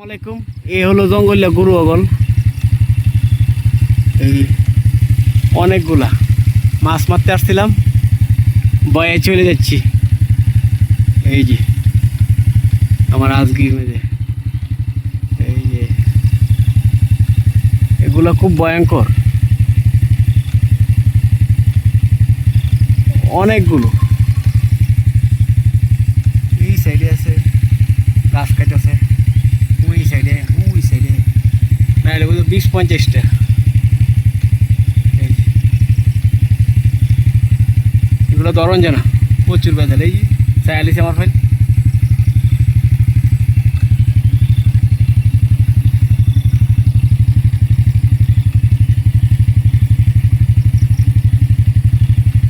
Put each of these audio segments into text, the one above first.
আসসালামাইকুম এই হলো জঙ্গলিয়া গরু অগল অনেকগুলা। মাছ মারতে আসছিলাম। বয়ে চলে যাচ্ছি। এই যে আমার আজকে এই যে এগুলো খুব ভয়ঙ্কর। অনেকগুলো। এই সাইডে আছে গাছ কাটছে ওই সাইডে ওই সাইডে নাহলে ওই বিশ পঞ্চাশটা। এই যে। এগুলো দরন জানা, প্রচুর বেদাল এই চায়ালিস আমার ভাই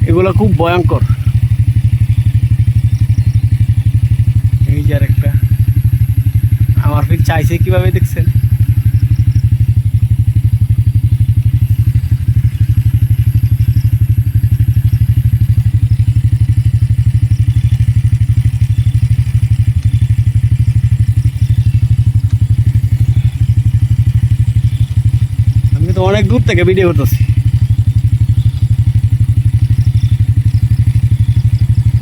এগুলো খুব ভয়ঙ্কর। এই যে আরেকটা। আমার ফির চাইছে কীভাবে দেখছেন? তো অনেক দূর থেকে ভিডিও করতেছি।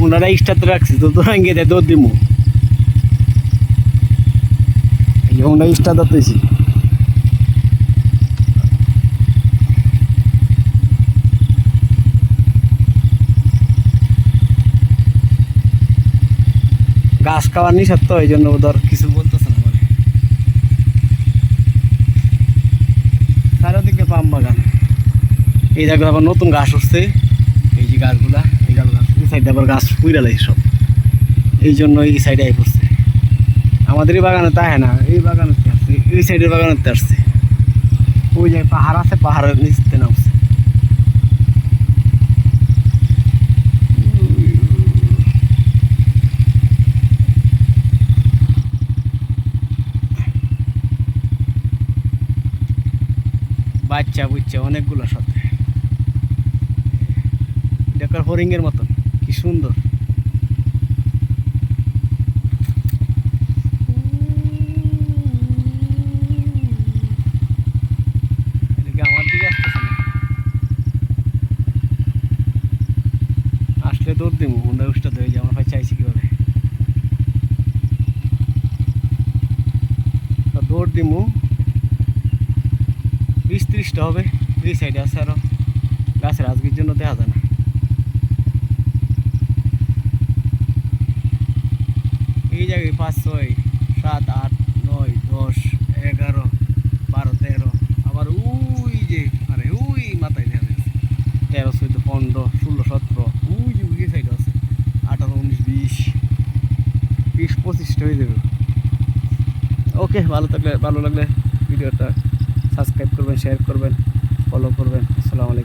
ওনারা স্টারতে রাখছি, তো তোরা গিয়ে দেয় দৌড় দিমু। হোন্ডা স্টার ধরতেছি গাছ খাওয়ার নিষেধ তো, এই জন্য ধর কিছু এই জায়গায় আবার নতুন গাছ উঠছে এই যে গাছগুলা, এই গাছ এই সাইডে আবার গাছ পুইরালে সব। এই জন্য এই সাইডে আই পড়ছে। আমাদের এই বাগানে তাই না, এই বাগানে আসছে, এই সাইডের বাগানে আসছে। ওই যে পাহাড় আছে, পাহাড়ের নিচতে নামছে। বাচ্চা বুচ্চা অনেকগুলো সাথে। দেখার হরিঙ্গের মতো। কি সুন্দর। আসলে দৌড় দিব হুন্ডা উষ্টা হয়ে যায় আমার ভাই চাইছি কীভাবে। দৌড় দিমু। বিশ ত্রিশটা হবে, এই সাইডে আছে আরও। গাছের আজকের জন্য দেখা যায় না। এই জায়গায় পাঁচ, ছয়, সাত, আট, নয়, দশ, এগারো, বারো, তেরো, আবার ওই যে, আরে ওই মাথায় দেখা যাচ্ছে তেরো, চোদ্দ, পনেরো, ষোলো, সতেরো যে ওই সাইডে আছে। আঠারো, উনিশ, বিশ বিশ, পঁচিশটা হয়ে যাবে। ওকে, ভালো থাকলে, ভালো লাগলে ভিডিওটা সাবস্ক্রাইব করবেন শেয়ার করবেন ফলো করবেন। আসসালামু আলাইকুম।